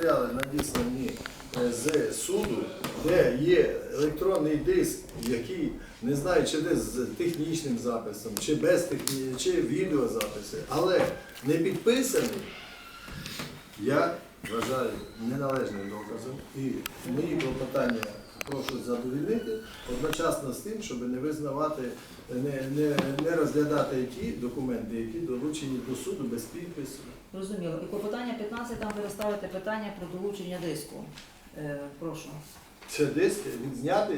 матеріали надіслані е, з суду, де є електронний диск, який не знаю, чи десь з технічним записом, чи без техні... чи відеозаписи, але не підписаний, я вважаю неналежним доказом. І мої клопотання прошу задовільнити одночасно з тим, щоб не визнавати, не, не, не розглядати ті документи, які долучені до суду без підпису. Розуміло. І по питання 15, там ви розставите питання про долучення диску. Е, прошу. Це диск відзняти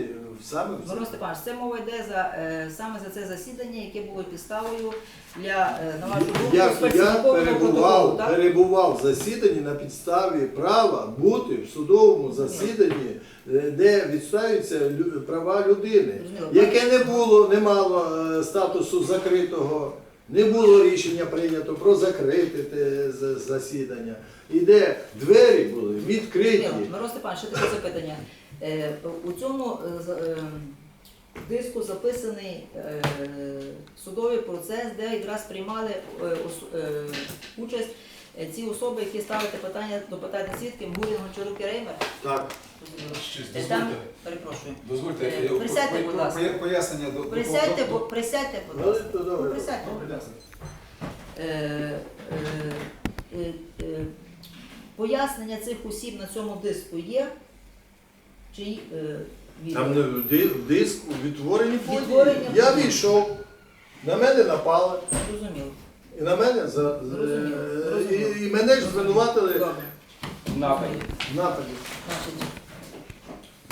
саме в Мороз Степанович, це мова йде за е, саме за це засідання, яке було підставою для е, на вашу думку Я, я сфальсифікованого протоколу, перебував, так? перебував в засіданні на підставі права бути в судовому засіданні, е, де відстоюються лю- права людини, Зрозуміло. яке не було, не мало е, статусу закритого, не було рішення прийнято про закрите те з- засідання, і де двері були відкриті. Мороз Степанович, ще таке запитання. Е, у цьому е, е, диску записаний судовий процес, де якраз приймали участь ці особи, які ставили питання до питання свідків Гурін, Гончарук і Реймер. Так. Там, дозвольте. перепрошую. Дозвольте, Е, присядьте, по- будь по- ласка. поя- пояснення до, до- Присядьте, бо- присядьте, будь Ну, ласка. Ну, присядьте. Е, е, е, е, Пояснення цих осіб на цьому диску є? Чи е? Там не в ди- в диску відтворені події. Відтворення Я війшов, на мене напали, Зрозуміло. і на мене за, за- Зрозуміло, е, і, і мене ж звинуватили Добре. в нападі. Значить,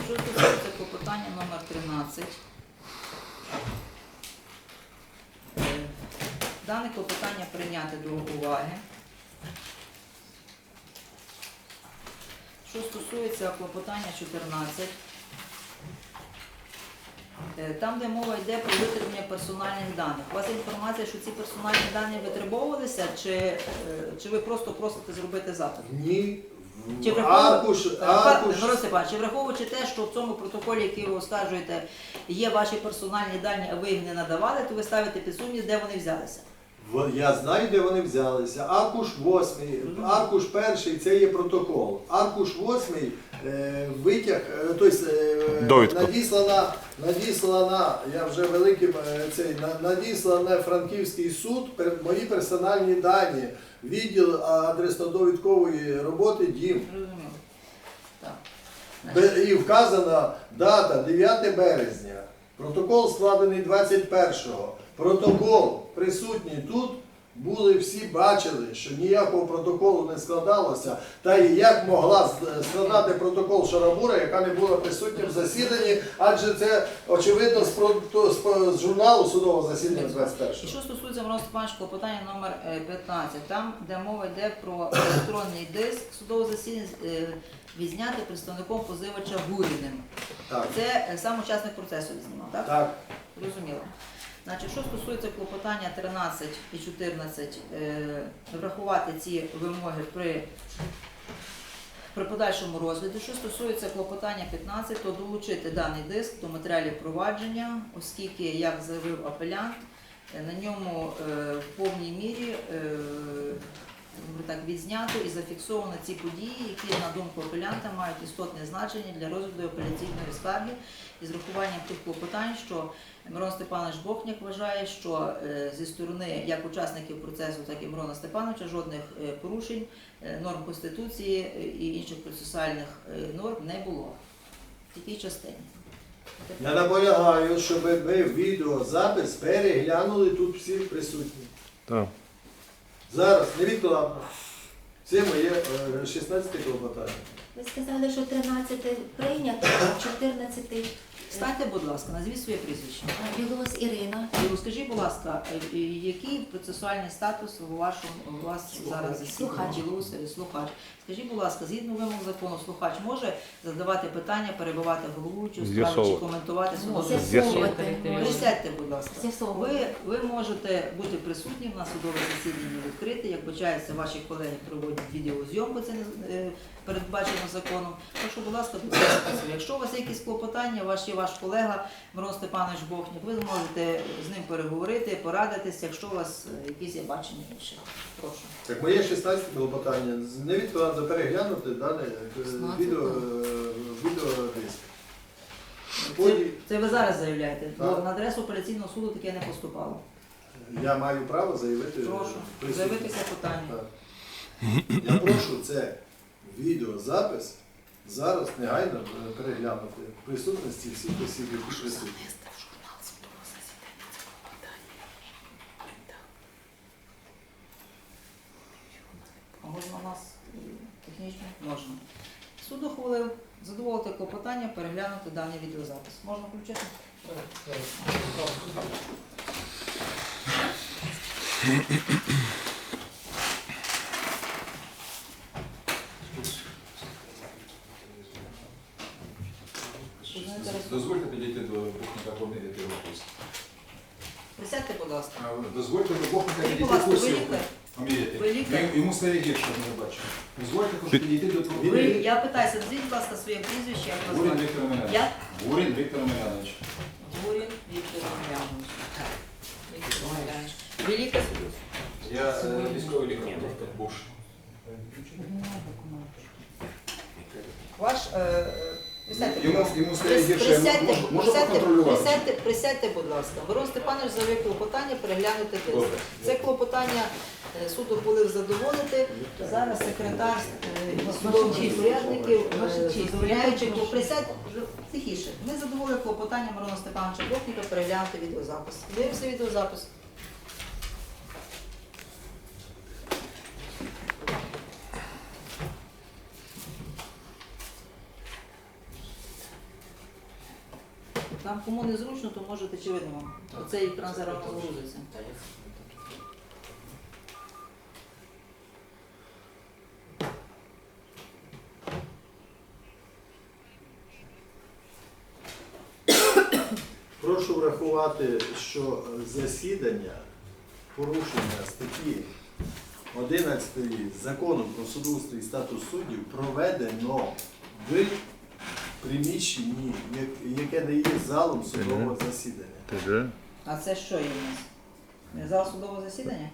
що стосується клопотання номер 13. Е, Дане клопотання прийняти до уваги. Що стосується клопотання 14, е, там, де мова йде про витримання персональних даних. У вас є інформація, що ці персональні дані витребовувалися, чи, е, чи ви просто просите зробити запит? Ні. Чи аркуш. Чи враховуючи те, що в цьому протоколі, який ви оскаржуєте, є ваші персональні дані, а ви їх не надавали, то ви ставите під сумнів, де вони взялися. Я знаю, де вони взялися. Аркуш 8, аркуш 1 це є протокол. Аркуш 8 е, витяг, е, тобто е, Довідка. надіслана, надіслана, я вже великим е, цей, на- надіслана Франківський суд, мої персональні дані, відділ адресно-довідкової роботи дім. І вказана дата 9 березня. Протокол складений 21-го. Протокол присутній тут. Були всі бачили, що ніякого протоколу не складалося. Та і як могла складати протокол Шарабура, яка не була присутня в засіданні, адже це очевидно з, про- з, журналу судового засідання І 21-го. що стосується Мороз Степанович, клопотання номер е, 15, там, де мова йде про електронний диск судового засідання, е, відзняти представником позивача Гуріним. Так. Це е, сам учасник процесу знімав, так? Так. Зрозуміло. Значить, що стосується клопотання 13 і 14, е, врахувати ці вимоги при, при подальшому розгляді. Що стосується клопотання 15, то долучити даний диск до матеріалів провадження, оскільки, як заявив апелянт, е, на ньому е, в повній мірі так відзнято і зафіксовано ці події, які, на думку апелянта, мають істотне значення для розгляду апеляційної скарги із рахуванням тих клопотань, що Мирон Степанович Бохняк вважає, що е, зі сторони як учасників процесу, так і Мирона Степановича жодних е, порушень е, норм Конституції і інших процесуальних норм не було. В такій частині. Я наполягаю, щоб ми відеозапис переглянули тут всі присутні. Так. Зараз, невідкладно. Це моє е, 16 клопотання. Ви сказали, що 13 прийнято, а 14 Станьте, будь ласка, назвіть своє прізвище. Білос Ірина. І Скажіть, будь ласка, е, е, який процесуальний статус у вашому у вас зараз? Слухач. Е, слухач. Скажіть, будь ласка, згідно вимог закону, слухач може задавати питання, перебивати головуючу справи чи коментувати судове засідання? Присядьте, будь ласка. Ви, ви можете бути присутнім на судове засідання відкрите, як бачається, ваші колеги проводять відеозйомку, це не передбачено законом. Так що, будь ласка. Якщо у вас є якісь клопотання, ваші ваш колега Мирон Степанович Бохнік. Ви можете з ним переговорити, порадитись, якщо у вас е, якісь є бачення інші. Прошу. Так моє 16 клопотання невідкладно переглянути дане е, 16, відео, е. Це, це ви зараз заявляєте, бо Так. на адресу апеляційного суду таке не поступало. я маю право заявити. Прошу, присутність. заявити клопотання. Так. Я прошу це відеозапис зараз негайно е, переглянути присутності всіх осіб, які присутні. А можна у нас технічно? Можна. Суд ухвалив задоволити клопотання, переглянути даний відеозапис. Можна включити? Суд заінтересований. Дозвольте підійти до Бухника поміряти його пульс. Присядьте, будь ласка. Дозвольте до Скажіть, будь підійти ласка, ви його лікар? Ви лікар? Йому- стає гірше, ми бачимо. Дозвольте хоч підійти до того. Ви, я питаюся, назвіть, будь ласка, своє прізвище, як вас Гурін звати? Віктор Милянович. Я? Гурін Віктор Милянович. Гурін Віктор Омелянович. Віктор Омелянович. Ви лікар? Я е, військовий лікар, доктор Буш. Ваш, е, присядьте, будь Йому, ласка. йому стає гірше, Присядьте, можу, можу присядьте, присядьте, присядьте, будь ласка. Мирон Степанович заявив клопотання переглянути тиск. Добре. Це клопотання е, суд ухвалив задоволити. Зараз секретар е, судових порядників, е, задовольняючи, клоп- присядь тихіше. Ми задоволили клопотання Мирона Степановича Бохніка переглянути відеозапис. Дивимося відеозапис. Там кому не зручно, то можете чи видно вам. Оцей екран зараз загрузиться. Прошу врахувати, що засідання порушення статті 11 закону про судоустрій і статус суддів проведено в приміщенні, як- яке не є залом судового засідання. А це що є у нас? Зал судового засідання?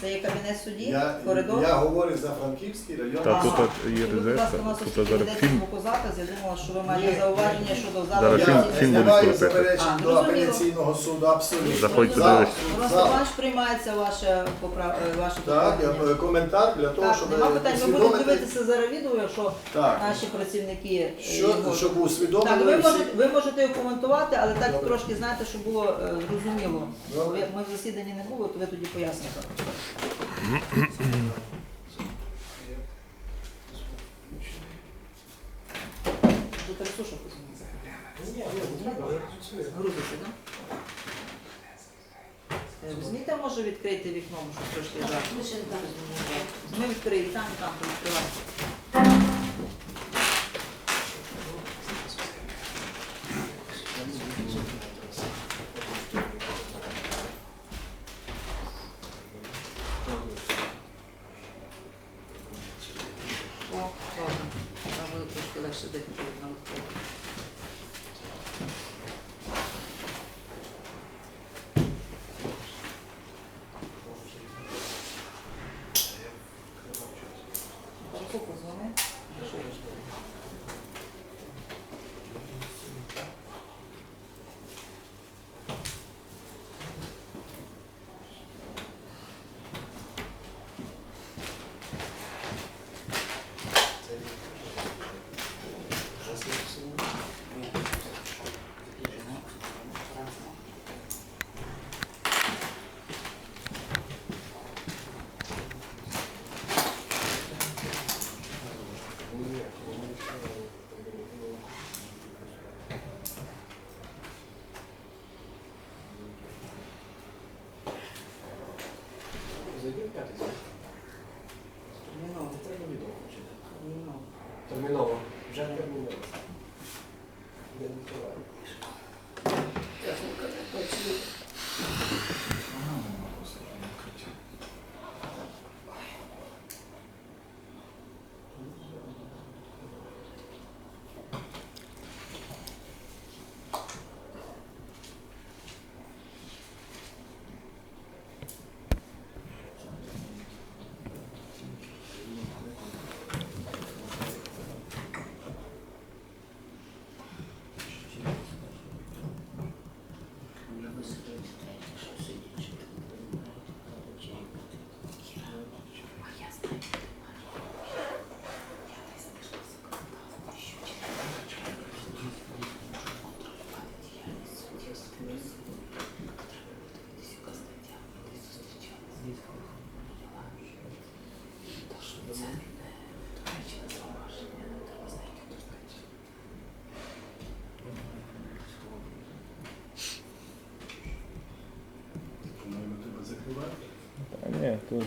Це є кабінет судді, Я, коридор? я говорю за Франківський район. Та тут от є будь ласка, у нас резерв, тут зараз фільм. звукозапис, я думала, що ви маєте зауваження щодо залу Зараз Я фільм- фільм буде маю крутити. заперечень А, до зрозуміло. апеляційного суду абсолютно. Заходьте, дивись. Мирон зал. Степанович приймається ваше поправ... е, ваше Так, я, поправлення. е, коментар для того, Так, щоб нема питань. Ми будемо усвідомити. дивитися зараз відео, Так, наші працівники е, що, його- щоб Так, усвідомили ви всі. можете, ви можете його коментувати, але так Добре. трошки знаєте, щоб було е, зрозуміло. Добре. Ви- Ми в засіданні не були, то ви тоді поясните. До. Грузиться, так? Візьміть, може відкрити вікно, щоб трошки жарко. Ми відкриємо там, там відкривати.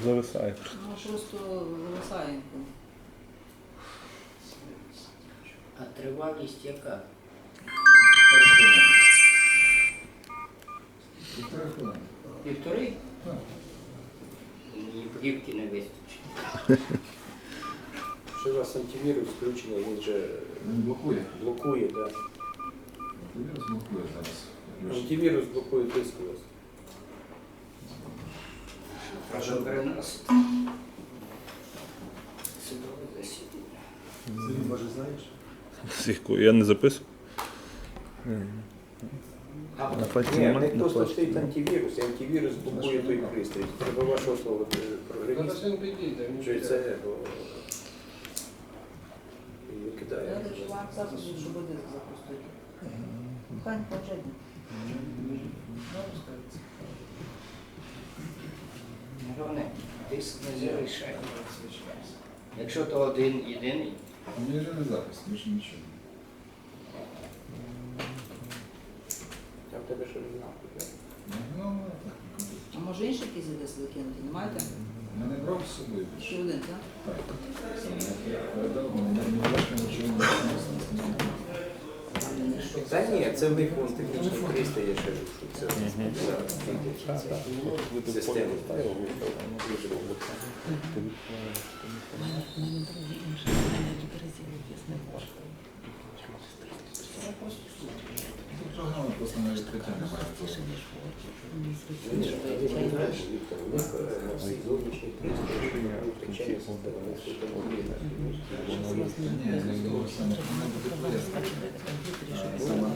Зависає. Ну просто вивисає. А тривалість яка? Півтори хвилини. Півтори? Так. Мені плівки не вистачить. Що у вас антивірус включений, він же Він блокує. блокує, да. Вірус блокує зараз. Антивірус блокує тиск у вас. Прошу переносити. Судове засідання. Може знаєш? Я не записую. А, На пальці Ні, не На просто стоїть антивірус, і антивірус блокує той пристрій. Треба вашого слова е, програміст. Що це, Я дочуваю заходу, щоб один запустити. Хай не потрібно. Головне, тиск не залишає. Якщо то один єдиний, У мене вже не запис, більше нічого. А в тебе що не знав? Ну, ну, так. А може інший якийсь ідес викинути? Не маєте? У мене брав з собою більше. Ще один, так? Так. Я передав, мене не важко нічого не знаю. Та ні, це в них вон технічний пристрій, я ще що це система. Програма просто е. Ні, не